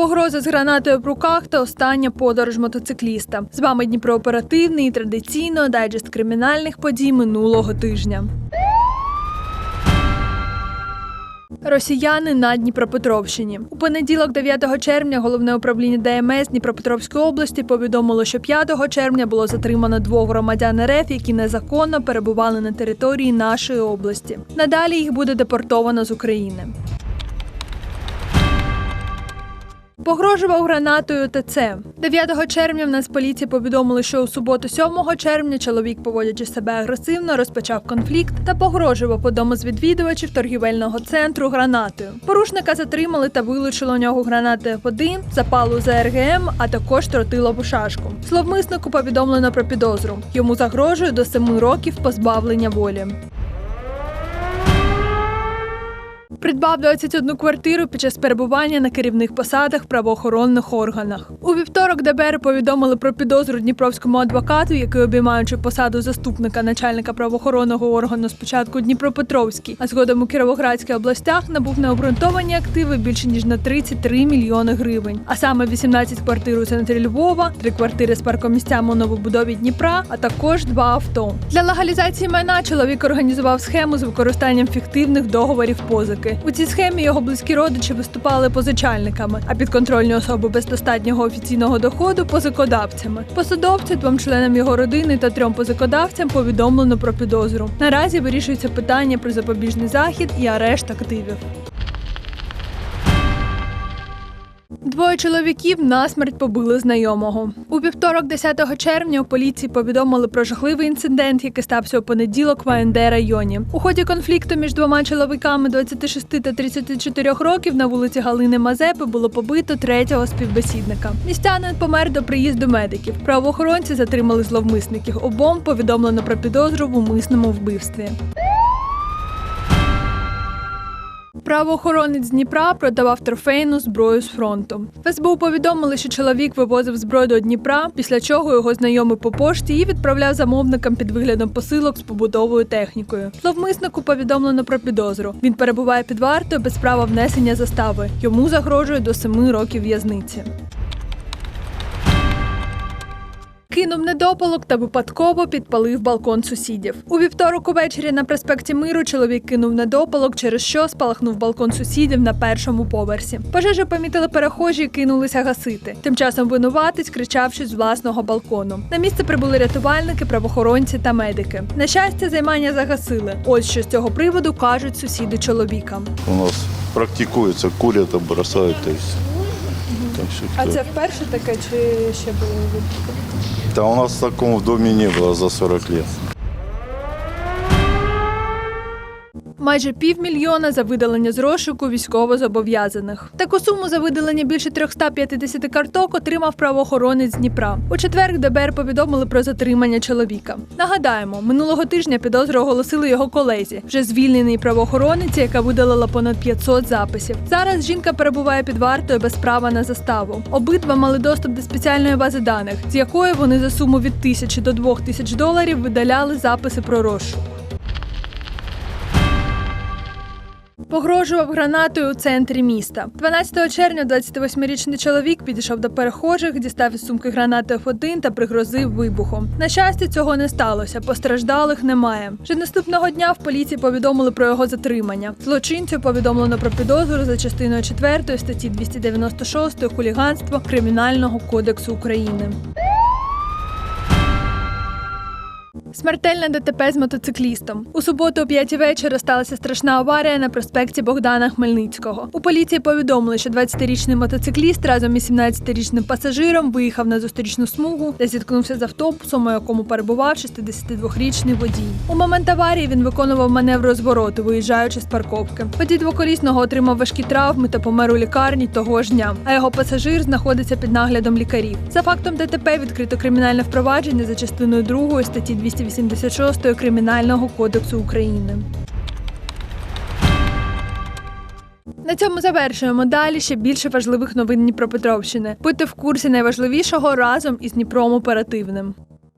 Погроза з гранатою в руках та остання подорож мотоцикліста. З вами Дніпро-оперативний і традиційно дайджест кримінальних подій минулого тижня. Росіяни на Дніпропетровщині у понеділок, 9 червня, головне управління ДМС Дніпропетровської області повідомило, що 5 червня було затримано двох громадян РФ, які незаконно перебували на території нашої області. Надалі їх буде депортовано з України. Погрожував гранатою ТЦ. 9 червня в Нацполіції повідомили, що у суботу, 7 червня, чоловік, поводячи себе агресивно, розпочав конфлікт та погрожував одному з відвідувачів торгівельного центру гранатою. Порушника затримали та вилучили у нього гранати F1, запалу за РГМ, а також тротилову шашку. Словмиснику повідомлено про підозру. Йому загрожує до 7 років позбавлення волі. Придбав 21 квартиру під час перебування на керівних посадах в правоохоронних органах. У вівторок ДБР повідомили про підозру дніпровському адвокату, який обіймаючи посаду заступника начальника правоохоронного органу спочатку Дніпропетровській, а згодом у Кіровоградській областях набув необґрунтовані активи більше ніж на 33 мільйони гривень. А саме 18 квартир у центрі Львова, 3 квартири з паркомістями у новобудові Дніпра, а також два авто. Для легалізації майна чоловік організував схему з використанням фіктивних договорів позики. У цій схемі його близькі родичі виступали позичальниками, а підконтрольні особи без достатнього офіційного доходу позикодавцями. Посадовці, двом членам його родини та трьом позикодавцям повідомлено про підозру. Наразі вирішується питання про запобіжний захід і арешт активів. Двоє чоловіків насмерть побили знайомого. У вівторок, 10 червня, у поліції повідомили про жахливий інцидент, який стався у понеділок в АНД районі. У ході конфлікту між двома чоловіками 26 та 34 років на вулиці Галини Мазепи було побито третього співбесідника. Містянин помер до приїзду медиків. Правоохоронці затримали зловмисників. Обом повідомлено про підозру в умисному вбивстві. Правоохоронець Дніпра продавав трофейну зброю з фронту. В повідомили, що чоловік вивозив зброю до Дніпра, після чого його знайомий по пошті і відправляв замовникам під виглядом посилок з побутовою технікою. Зловмиснику повідомлено про підозру. Він перебуває під вартою без права внесення застави. Йому загрожує до семи років в'язниці. Кинув недопалок та випадково підпалив балкон сусідів. У вівторок увечері на проспекті Миру чоловік кинув недопалок, через що спалахнув балкон сусідів на першому поверсі. Пожежу помітили перехожі і кинулися гасити. Тим часом винуватець кричав щось з власного балкону. На місце прибули рятувальники, правоохоронці та медики. На щастя, займання загасили. Ось що з цього приводу кажуть сусіди чоловіка. У нас практикуется, курят, а бросают, то есть. Так что кто- вперше таке чи ще було випадки? Да у нас такого в доме не было за 40 лет. Майже півмільйона за видалення з розшуку військовозобов'язаних. Таку суму за видалення більше 350 карток отримав правоохоронець Дніпра. У четвер ДБР повідомили про затримання чоловіка. Нагадаємо, минулого тижня підозру оголосили його колезі, вже звільнений правоохоронець, яка видалила понад 500 записів. Зараз жінка перебуває під вартою без права на заставу. Обидва мали доступ до спеціальної бази даних, з якої вони за суму від тисячі до двох тисяч доларів видаляли записи про розшук. Погрожував гранатою у центрі міста. 12 червня 28-річний чоловік підійшов до перехожих, дістав із сумки гранати F1 та пригрозив вибухом. На щастя, цього не сталося. Постраждалих немає. Вже наступного дня в поліції повідомили про його затримання. Злочинцю повідомлено про підозру за частиною 4 статті 296 хуліганство Кримінального кодексу України. Смертельне ДТП з мотоциклістом. У суботу о 5 вечора сталася страшна аварія на проспекті Богдана Хмельницького. У поліції повідомили, що 20-річний мотоцикліст разом із 17-річним пасажиром виїхав на зустрічну смугу та зіткнувся з автобусом, у якому перебував 62-річний водій. У момент аварії він виконував маневр розвороту, виїжджаючи з парковки. Водій двоколісного отримав важкі травми та помер у лікарні того ж дня, а його пасажир знаходиться під наглядом лікарів. За фактом ДТП відкрито кримінальне впровадження за частиною 2 статті 286 Кримінального кодексу України. На цьому завершуємо. Далі ще більше важливих новин Дніпропетровщини. Будьте в курсі найважливішого разом із Дніпром оперативним.